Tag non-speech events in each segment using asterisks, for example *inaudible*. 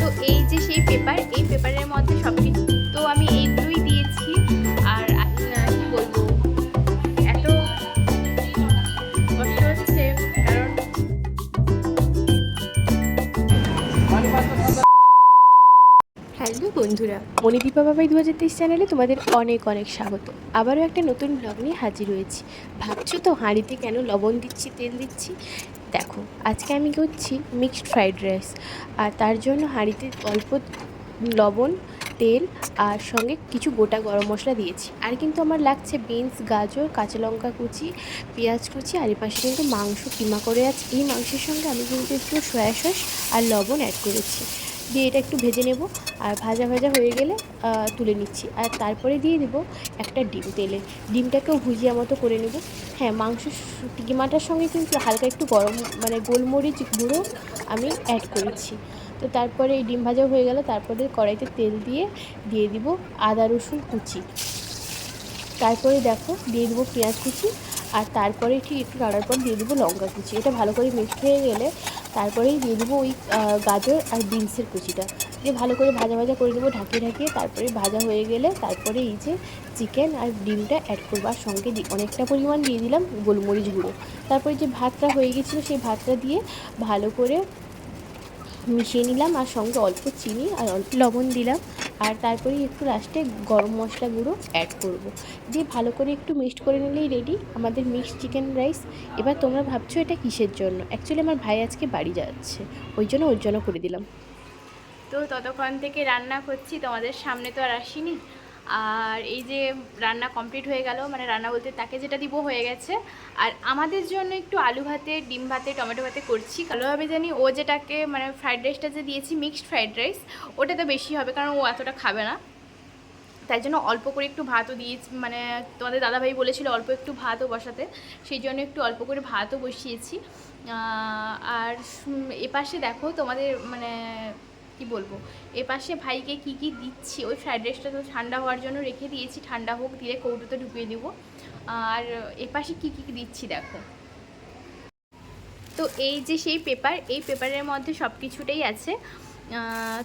তো এই যে সেই পেপার এই পেপারের মধ্যে সব কিছু তো আমি এইগুলোই দিয়েছি। আর কি বলব? এত কষ্ট হচ্ছে, কারণ হ্যালো বন্ধুরা, মণিদীপা বাবাই দু হাজার তেইশ চ্যানেলে তোমাদের অনেক অনেক স্বাগত। আবারও একটা নতুন ব্লগ নিয়ে হাজির হয়েছি। ভাবছ তো হাঁড়িতে কেন লবণ দিচ্ছি, তেল দিচ্ছি? দেখো, আজকে আমি করছি মিক্সড ফ্রাইড রাইস আর তার জন্য হাঁড়িতে অল্প লবণ, তেল, আর সঙ্গে কিছু গোটা গরম মশলা দিয়েছি। আর কিন্তু আমার লাগছে বিনস গাজর, কাঁচা লঙ্কা কুচি, পেঁয়াজ কুচি, আর এপাশে কিন্তু মাংস, কিমা করে আছে। এই মাংসের সঙ্গে আমি কিন্তু একটু সয়া সস আর লবণ অ্যাড করেছি। দিয়ে এটা একটু ভেজে নেব আর ভাজা ভাজা হয়ে গেলে তুলে নিচ্ছি। আর তারপরে দিয়ে দেবো একটা ডিম তেলে। ডিমটাকেও ভুজিয়া মতো করে নেব। হ্যাঁ মাংস কিমাটার সঙ্গে কিন্তু হালকা একটু গরম মানে গোলমরিচ গুঁড়ো আমি অ্যাড করেছি। তো তারপরে এই ডিম ভাজা হয়ে গেল। তারপরে কড়াইতে তেল দিয়ে দিয়ে দিব আদা, রসুন কুচি। তারপরে দেখো, দিয়ে দেবো পেঁয়াজ কুচি। আর তারপরে ঠিক একটু নাড়ার পর দিয়ে দেবো লঙ্কা কুচি। এটা ভালো করে মিক্সড হয়ে গেলে তারপরেই দিয়ে দেবো ওই গাজর আর বিনসের কুচিটা। দিয়ে ভালো করে ভাজা ভাজা করে দেবো, ঢাকিয়ে ঢাকিয়ে তারপরে ভাজা হয়ে গেলে তারপরে এই যে চিকেন আর ডিমটা অ্যাড করব। আর সঙ্গে অনেকটা পরিমাণ দিয়ে দিলাম গোলমরিচ গুঁড়ো। তারপরে যে ভাতটা হয়ে গেছিল সেই ভাতটা দিয়ে ভালো করে মিশিয়ে নিলাম আর সঙ্গে অল্প চিনি আর অল্প লবণ দিলাম। আর তারপরে একটু লাস্টে গরম মশলা গুঁড়ো অ্যাড করব। দিয়ে ভালো করে একটু মিক্সড করে নিলেই রেডি আমাদের মিক্সড চিকেন রাইস এবার তোমরা ভাবছ এটা কিসের জন্য? অ্যাকচুয়ালি আমার ভাই আজকে বাড়ি যাচ্ছে। ওই জন্য ওর জন্য করে দিলাম। তো ততক্ষণ থেকে রান্না করছি, তোমাদের সামনে তো আর আসিনি। আর এই যে রান্না কমপ্লিট হয়ে গেল মানে রান্না বলতে তাকে যেটা দিব হয়ে গেছে। আর আমাদের জন্য একটু আলু ভাতে, ডিম ভাতে, টমেটো ভাতে করছি। ভালোভাবে জানি ও যেটাকে মানে ফ্রাইড রাইসটা যে দিয়েছি মিক্সড ফ্রাইড রাইস ওটা তো বেশি হবে কারণ ও এতটা খাবে না। তাই জন্য অল্প করে একটু ভাতও দিয়েছি মানে তোমাদের দাদাভাই বলেছিল অল্প একটু ভাতও বসাতে। সেই জন্য একটু অল্প করে ভাতও বসিয়েছি। আর এপাশে দেখো তোমাদের মানে কি বলব? এপাশে ভাইকে কি কি দিচ্ছি, ওই ফ্রাইড রাইসটা তো ঠান্ডা হওয়ার জন্য রেখে দিয়েছি। ঠান্ডা হোক দিয়ে কৌটোতে ঢুকিয়ে দেবো। আর এপাশে কি কি দিচ্ছি দেখো। তো এই যে সেই পেপার, এই পেপারের মধ্যে সব কিছুটাই আছে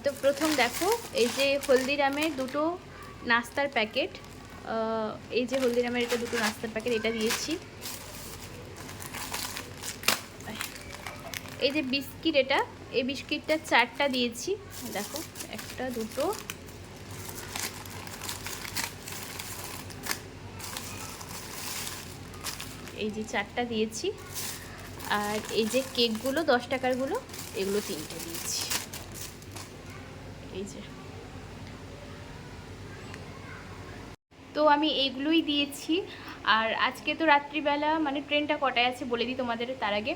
তো প্রথম দেখো, এই যে হলদিরামের দুটো নাস্তার প্যাকেট এই যে হলদিরামের এটা দুটো নাস্তার প্যাকেট, এটা দিয়েছি। এই যে বিস্কিট এটা, এই বিস্কিটটা চারটা দিয়েছি। দেখো, একটা, দুটো। এই যে চারটা দিয়েছি। আর এই যে কেকগুলো, দশ টাকারগুলো এগুলো তিনটে দিয়েছি। এই যে। তো আমি এইগুলোই দিয়েছি। আর আজকে তো রাত্রিবেলা মানে ট্রেনটা কটায় আছে বলে দিই তোমাদের তার আগে।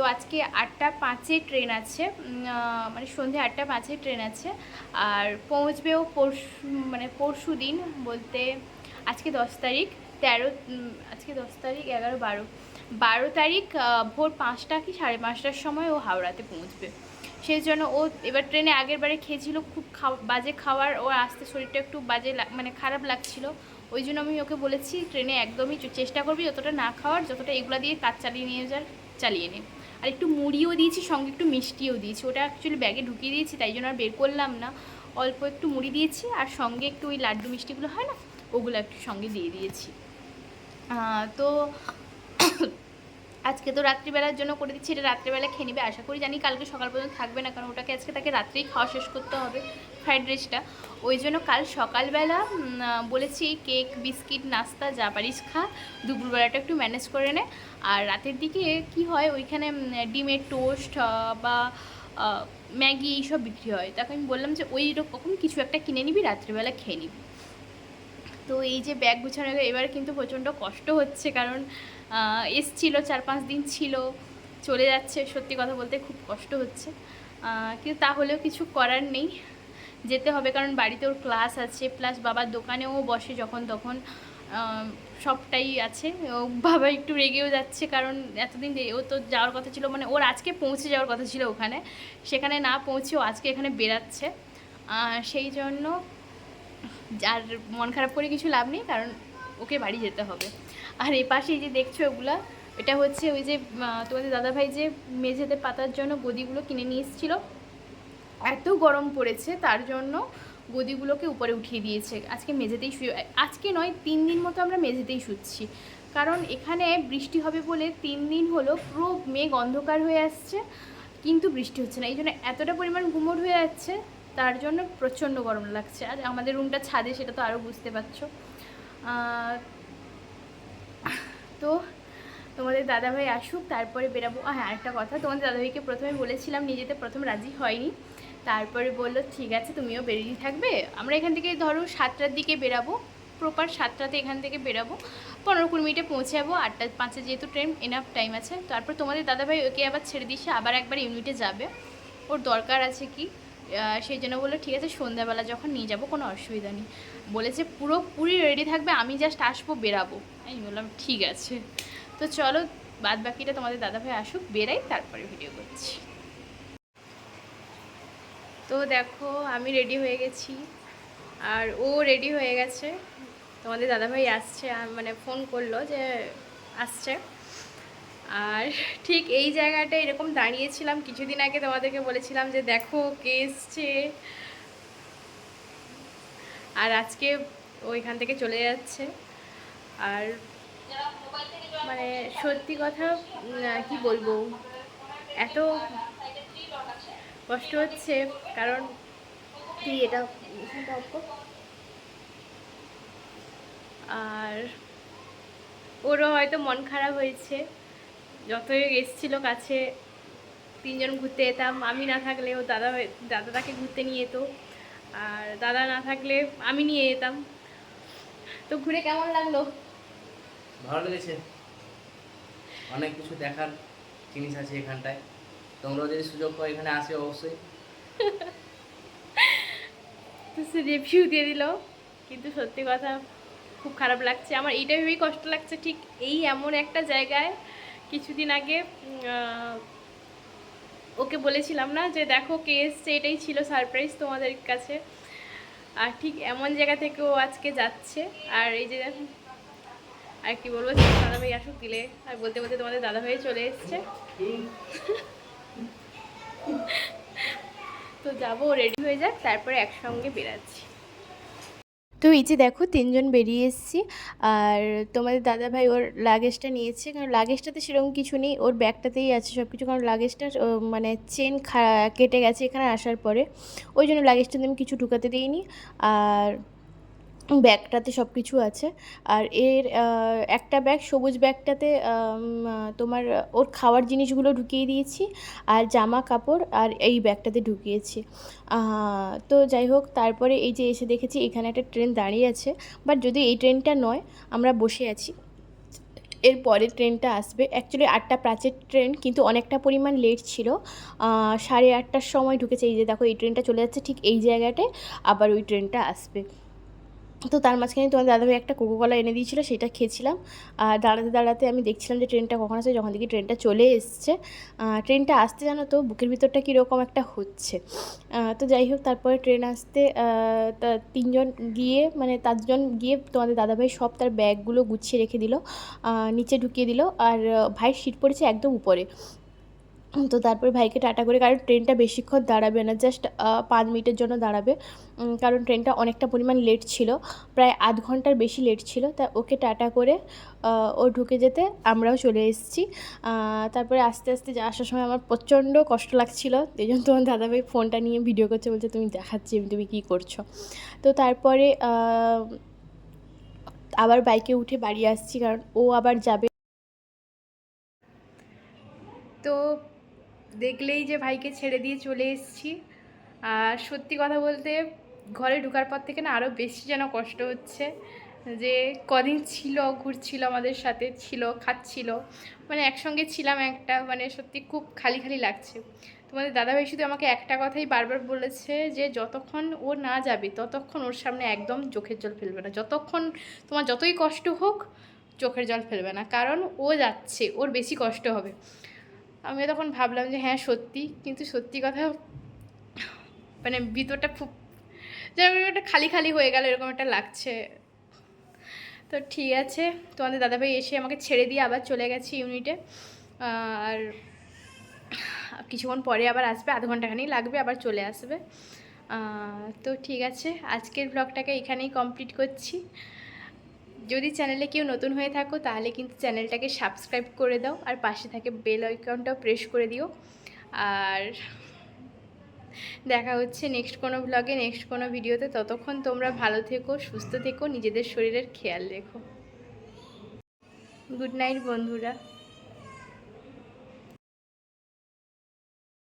তো আজকে আটটা পাঁচে ট্রেন আছে মানে সন্ধে আটটা পাঁচে ট্রেন আছে, আর পৌঁছবেও পরশু মানে পরশু দিন বলতে আজকে দশ তারিখ, তেরো আজকে দশ তারিখ, এগারো, বারো। বারো তারিখ ভোর পাঁচটা কি সাড়ে পাঁচটার সময় ও হাওড়াতে পৌঁছবে। সেই জন্য ও এবার ট্রেনে আগের বারে খেয়েছিল, খুব বাজে খাওয়ার ও আসতে শরীরটা একটু বাজে মানে খারাপ লাগছিল। ওই জন্য আমি ওকে বলেছি, ট্রেনে একদমই চেষ্টা করবি যতটা না খাওয়ার, যতটা এগুলা দিয়ে কাজ চালিয়ে নিয়ে যার, চালিয়ে নে। আর একটু মুড়িও দিয়েছি, সঙ্গে একটু মিষ্টিও দিয়েছি। ওটা অ্যাকচুয়ালি ব্যাগে ঢুকিয়ে দিয়েছি, তাই জন্য আর বের করলাম না। অল্প একটু মুড়ি দিয়েছি আর সঙ্গে একটু ওই লাড্ডু মিষ্টিগুলো হয় না, ওগুলো একটু সঙ্গে দিয়ে দিয়েছি। তো আজকে তো রাত্রিবেলার জন্য করে দিচ্ছি, এটা রাত্রিবেলা খেয়ে নেবে। আশা করি জানি কালকে সকাল পর্যন্ত থাকবে না, কারণ ওটাকে আজকে তাকে রাত্রেই খাওয়া শেষ করতে হবে, ফ্রাইড রাইসটা। ওই জন্য কাল সকালবেলা বলেছি কেক, বিস্কিট, নাস্তা, যা পারিস খা, দুপুরবেলাটা একটু ম্যানেজ করে নে। আর রাতের দিকে কি হয়, ওইখানে ডিমের টোস্ট বা ম্যাগি এইসব বিক্রি হয়। তাকে আমি বললাম যে, ওই রকম কিছু একটা কিনে নিবি, রাত্রিবেলা খেয়ে নিবি। তো এই যে ব্যাগ গুছানো, এবার কিন্তু প্রচণ্ড কষ্ট হচ্ছে, কারণ এসছিল, চার পাঁচ দিন ছিল, চলে যাচ্ছে, সত্যি কথা বলতে খুব কষ্ট হচ্ছে। কিন্তু তাহলেও কিছু করার নেই, যেতে হবে, কারণ বাড়িতে ওর ক্লাস আছে প্লাস বাবার দোকানেও বসে যখন তখন সবটাই আছে। ও বাবা একটু রেগেও যাচ্ছে, কারণ এতদিন ও তো যাওয়ার কথা ছিল মানে ওর আজকে পৌঁছে যাওয়ার কথা ছিল ওখানে। সেখানে না পৌঁছে ও আজকে এখানে বেরাচ্ছে সেই জন্য আর মন খারাপ করে কিছু লাভ নেই, কারণ ওকে বাড়ি যেতে হবে। আর এ পাশে যে দেখছ ওগুলা, এটা হচ্ছে ওই যে তোমাদের দাদাভাই যে মেঝেতে পাতার জন্য গদিগুলো কিনে নিয়ে এসেছিল। এত গরম পড়েছে, তার জন্য গদিগুলোকে উপরে উঠিয়ে দিয়েছে। আজকে মেঝেতেই শুয়ে, আজকে নয়, তিন দিন মতো আমরা মেঝেতেই শুচ্ছি। কারণ এখানে বৃষ্টি হবে বলে তিন দিন হলো পুরো মেঘ অন্ধকার হয়ে আসছে, কিন্তু বৃষ্টি হচ্ছে না। এই জন্য এতটা পরিমাণ গুমোট হয়ে যাচ্ছে, তার জন্য প্রচণ্ড গরম লাগছে। আর আমাদের রুমটা ছাদে, সেটা তো আরও বুঝতে পারছ। তো তোমাদের দাদাভাই আসুক, তারপরে বেরাবো। হ্যাঁ আরেকটা কথা, তোমাদের দাদাভাইকে প্রথমে বলেছিলাম নিয়ে যেতে, প্রথম রাজি হয়নি। তারপরে বলল, ঠিক আছে, তুমিও বেরিয়ে থাকবে। আমরা এখান থেকে ধরো সাতটার দিকে বেরাবো প্রপার সাতটাতে এখান থেকে বেরাবো। পনেরো কুড়ি মিনিটে পৌঁছে যাব আটটা পাঁচে যেহেতু ট্রেন এনাফ টাইম আছে। তারপর তোমাদের দাদাভাই ওকে আবার ছেড়ে দিয়েছে, আবার একবার ইউনিটে যাবে। ওর দরকার আছে কি? সেই জন্য বলল, ঠিক আছে, সন্ধ্যাবেলা যখন নিয়ে যাব, কোনো অসুবিধা নেই। বলেছে পুরোপুরি রেডি থাকবে, আমি জাস্ট আসব, বেরাবো। আমি বললাম, ঠিক আছে। তো চলো বাদ বাকিটা তোমাদের দাদাভাই আসুক, বেরাই, তারপরে ভিডিও করছি। তো দেখো, আমি রেডি হয়ে গেছি। আর ও রেডি হয়ে গেছে। তোমাদের দাদাভাই আসছে মানে ফোন করল যে, আসছে। আর ঠিক এই জায়গাটা এরকম দাঁড়িয়েছিলাম, কিছুদিন আগে তোমাদেরকে বলেছিলাম যে দেখো কে এসছে। আর আজকে ওইখান থেকে চলে যাচ্ছে। আর মানে সত্যি কথা কি বলব? এত কষ্ট হচ্ছে, কারণ কি এটা। আর ওরও হয়তো মন খারাপ হয়েছে। যতই এসছিল কাছে তিনজন ঘুরতে যেতাম। আমি না থাকলে ও দাদা দাদা তাকে ঘুরতে নিয়ে যেত। আর দাদা না থাকলে আমি নিয়ে যেতাম। তো ঘুরে কেমন লাগল? ভালো লেগেছে। অনেক কিছু দেখার জিনিস আছে এখানটায়। তোমরাও যদি সুযোগ পাও এখানে আসে অবশ্যই। *laughs* তো সে রিভিউ দিয়ে দিল। কিন্তু সত্যি কথা খুব খারাপ লাগছে। আমার এইটা ভেবেই কষ্ট লাগছে ঠিক এই এমন একটা জায়গায় কিছুদিন আগে ওকে বলেছিলাম না যে দেখো কে এসছে এটাই ছিল সারপ্রাইজ তোমাদের কাছে। আর ঠিক এমন জায়গা থেকে ও আজকে যাচ্ছে। আর এই যে, আর কি বলব দাদাভাই আসুক দিলে, আর বলতে বলতে তোমাদের দাদাভাই চলে এসছে। তো যাব রেডি হয়ে যাক, তারপরে একসঙ্গে বেরাচ্ছি। তো এই যে দেখো, তিনজন বেরিয়ে এসেছি। আর তোমাদের দাদা ভাই ওর লাগেজটা নিয়েছে, কারণ লাগেজটাতে সেরকম কিছু নেই। ওর ব্যাগটাতেই আছে সব কিছু কারণ লাগেজটা মানে চেন কেটে গেছে এখানে আসার পরে। ওই জন্য লাগেজটাতে আমি কিছু ঢুকাতে দিইনি। আর ব্যাগটাতে সব কিছু আছে। আর এর একটা ব্যাগ সবুজ ব্যাগটাতে তোমার ওর খাওয়ার জিনিসগুলো ঢুকিয়ে দিয়েছি আর জামা কাপড় আর এই ব্যাগটাতে ঢুকিয়েছি। তো যাই হোক, তারপরে এই যে এসে দেখেছি এখানে একটা ট্রেন দাঁড়িয়ে আছে। বাট যদি এই ট্রেনটা নয়, আমরা বসে আছি। এর পরের ট্রেনটা আসবে। অ্যাকচুয়ালি আটটা প্রাচের ট্রেন, কিন্তু অনেকটা পরিমাণ লেট ছিল। সাড়ে আটটার সময় ঢুকেছে। এই যে দেখো, এই ট্রেনটা চলে যাচ্ছে ঠিক এই জায়গাটায়, আবার ওই ট্রেনটা আসবে। তো তার মাঝখানে তোমার দাদাভাই একটা কোকোকলা এনে দিয়েছিলো, সেটা খেয়েছিলাম। আর দাঁড়াতে দাঁড়াতে আমি দেখছিলাম যে ট্রেনটা কখন আসে যখন দেখি ট্রেনটা চলে এসছে। ট্রেনটা আসতে জানো তো, বুকের ভিতরটা কীরকম একটা হচ্ছে। তো যাই হোক, তারপরে ট্রেন আসতে তিনজন গিয়ে মানে চারজন গিয়ে তোমাদের দাদাভাই সব তার ব্যাগগুলো গুছিয়ে রেখে দিল নিচে ঢুকিয়ে দিল। আর ভাইয়ের সিট পড়েছে একদম উপরে। তো তারপরে ভাইকে টাটা করে, কারণ ট্রেনটা বেশিক্ষণ দাঁড়াবে না জাস্ট পাঁচ মিনিটের জন্য দাঁড়াবে। কারণ ট্রেনটা অনেকটা পরিমাণ লেট ছিল, প্রায় আধ ঘণ্টার বেশি লেট ছিল, তা ওকে টাটা করে ও ঢুকে যেতে আমরাও চলে এসেছি। তারপরে আস্তে আস্তে আসার সময় আমার প্রচণ্ড কষ্ট লাগছিল, এই জন্য তোমার দাদাভাই ফোনটা নিয়ে ভিডিও করছে, বলছে, তুমি দেখাচ্ছি, তুমি কী করছ? তো তারপরে আবার বাইকে উঠে বাড়ি আসছি, কারণ ও আবার যাবে। তো দেখলেই যে ভাইকে ছেড়ে দিয়ে চলে এসেছি। আর সত্যি কথা বলতে, ঘরে ঢুকার পর থেকে না আরও বেশি যেন কষ্ট হচ্ছে যে কদিন ছিল, ঘুরছিল আমাদের সাথে, ছিল, খাচ্ছিল। মানে একসঙ্গে ছিলাম একটা মানে সত্যি খুব খালি খালি লাগছে। তোমাদের দাদাভাই শুধু আমাকে একটা কথাই বারবার বলেছে যে, যতক্ষণ ও না যাবে, ততক্ষণ ওর সামনে একদম চোখের জল ফেলবে না। যতক্ষণ তোমার যতই কষ্ট হোক, চোখের জল ফেলবে না। কারণ ও যাচ্ছে, ওর বেশি কষ্ট হবে। আমিও তখন ভাবলাম যে হ্যাঁ সত্যি। কিন্তু সত্যি কথা মানে ভিতরটা খুব যেন একটা খালি খালি হয়ে গেল, এরকম একটা লাগছে। তো ঠিক আছে, তোমাদের দাদাভাই এসে আমাকে ছেড়ে দিয়ে আবার চলে গেছে ইউনিটে। আর কিছুক্ষণ পরে আবার আসবে, আধ ঘন্টাখানি লাগবে, আবার চলে আসবে। তো ঠিক আছে, আজকের ব্লগটাকে এখানেই কমপ্লিট করছি। যদি চ্যানেলে কেউ নতুন হয়ে থাকো, তাহলে কিন্তু চ্যানেলটাকে সাবস্ক্রাইব করে দাও আর পাশে থাকে বেল আইকনটাও প্রেস করে দিও। আর দেখা হচ্ছে নেক্সট কোনো ব্লগে নেক্সট কোনো ভিডিওতে ততক্ষণ তোমরা ভালো থেকো, সুস্থ থেকো, নিজেদের শরীরের খেয়াল রেখো। গুড নাইট বন্ধুরা।